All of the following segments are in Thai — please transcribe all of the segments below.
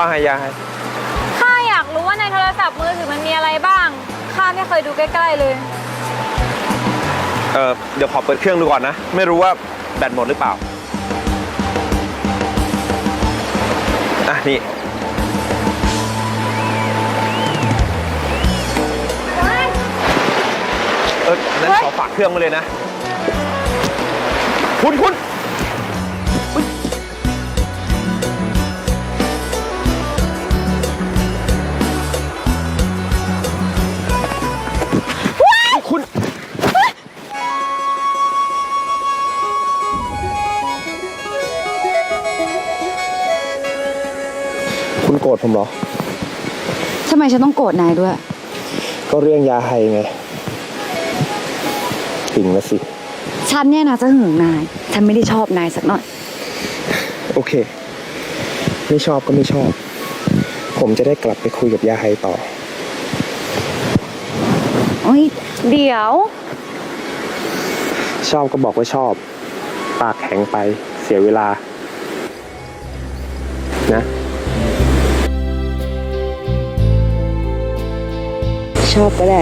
ว่าไงยายข้าอยากรู้ว่าในโทรศัพท์มือถือมันมีอะไรบ้าง ข้าไม่เคยดูใกล้ๆเลย เออเดี๋ยวขอเปิดเครื่องดูก่อนนะ ไม่รู้ว่าแบตหมดหรือเปล่า อะนี่ เออนั้นเฮ้ยขอฝากเครื่องมาเลยนะ คุณคุณ คุณโกรธผมเหรอ ทำไมฉันต้องโกรธนายด้วย ก็เรื่องยาไฮไงถึงแล้วสิ ฉันเนี่ยนะจะหึงนาย ฉันไม่ได้ชอบนายสักหน่อย โอเค ไม่ชอบก็ไม่ชอบ ผมจะได้กลับไปคุยกับยาไฮต่อ โอ้ยเดี๋ยว ชอบก็บอกว่าชอบ ปากแข็งไปเสียเวลา นะ ชอบก็ได้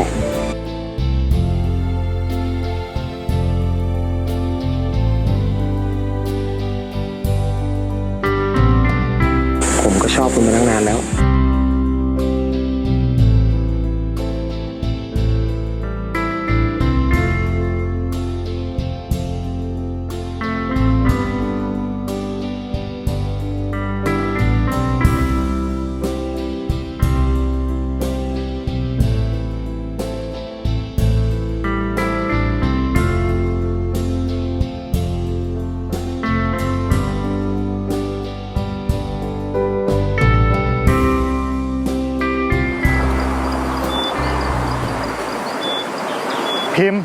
ผมก็ชอบคุณมาตั้งนานแล้ว พิมพ์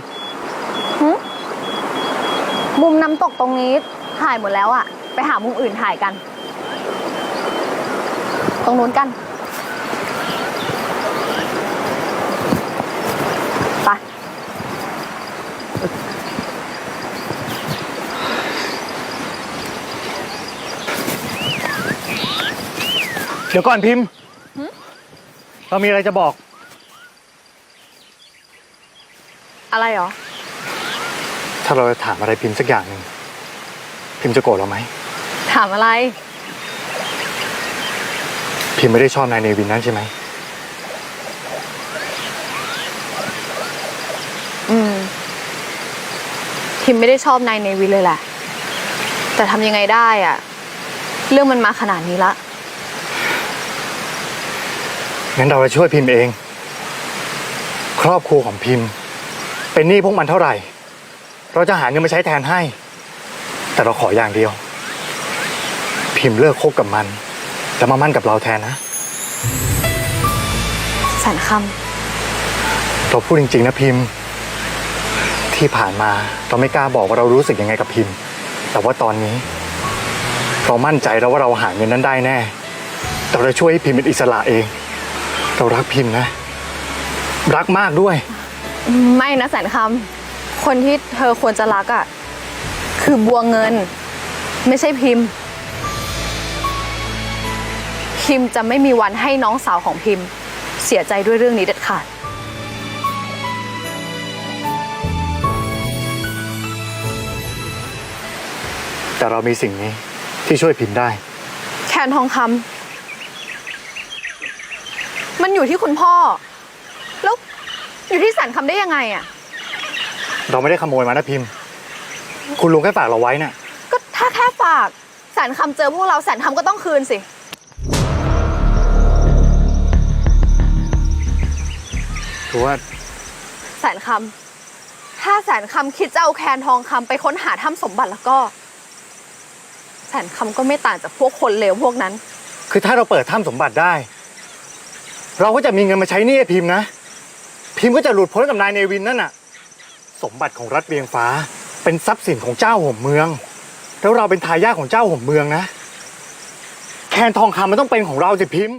มุมน้ำตกตรงนี้ถ่ายหมดแล้วอะไปหามุมอื่นถ่ายกัน ตรงนู้นกันไปเดี๋ยวก่อนพิมพ์ เรามีอะไรจะบอก อะไรหรอ ถ้าเราจะถามอะไรพิมพ์สักอย่างหนึ่งพิมพ์จะโกรธเราไหม ถามอะไร พิมพ์ไม่ได้ชอบนายเนวินนั่นใช่ไหม อืม พิมไม่ได้ชอบนายเนวินเลยแหละ แต่ทำยังไงได้อะเรื่องมันมาขนาดนี้ละ งั้นเราจะช่วยพิมพ์เอง ครอบครัวของพิมพ์ เป็นหนี้พวกมันเท่าไหร่ เราจะหาเงินมาใช้แทนให้ แต่เราขออย่างเดียว พิมพ์เลิกคบกับมัน แล้วมามั่นกับเราแทนนะแสนคเราพูดจริงๆนะพิมพ์ ที่ผ่านมาเราไม่กล้าบอกว่าเรารู้สึกยังไงกับพิมพ์ แต่ว่าตอนนี้ เรามั่นใจแล้วว่าเราหาเงินนั้นได้แน่เราจะช่วยให้พิมพ์เป็นอิสระเอง เรารักพิมพ์นะ รักมากด้วยำ ไม่นะแสนคำ คนที่เธอควรจะรักอะคือบัวเงิน ไม่ใช่พิมพ์ พิมพ์จะไม่มีวันให้น้องสาวของพิมพ์ เสียใจด้วยเรื่องนี้เด็ดขาด แต่เรามีสิ่งนี้ที่ช่วยพิมพ์ได้ แคนทองคำมันอยู่ที่คุณพ่อแล้ว อยู่ที่แสนคำได้ยังไงอะเราไม่ได้ขโมยมานะพิมพ์ คุณลุงแค่ฝากเราไว้น่ะ ก็ถ้าแค่ฝากแสนคำเจอพวกเราแสนคำก็ต้องคืนสิคือว่าแสนคำถ้าแสนคำคิดจะเอาแคนทองคำไปค้นหาถ้ำสมบัติแล้วก็แสนคำก็ไม่ต่างจากพวกคนเลวพวกนั้น คือถ้าเราเปิดถ้ำสมบัติได้ เราก็จะมีเงินมาใช้หนี้ให้พิมพ์นะ พิมพ์ก็จะหลุดพ้นกับนายเนวินนั่นน่ะ สมบัติของรัฐเวียงฟ้า เป็นทรัพย์สินของเจ้าห่มเมือง แล้วเราเป็นทายาทของเจ้าห่มเมืองนะ แคนทองคำมันต้องเป็นของเราสิพิมพ์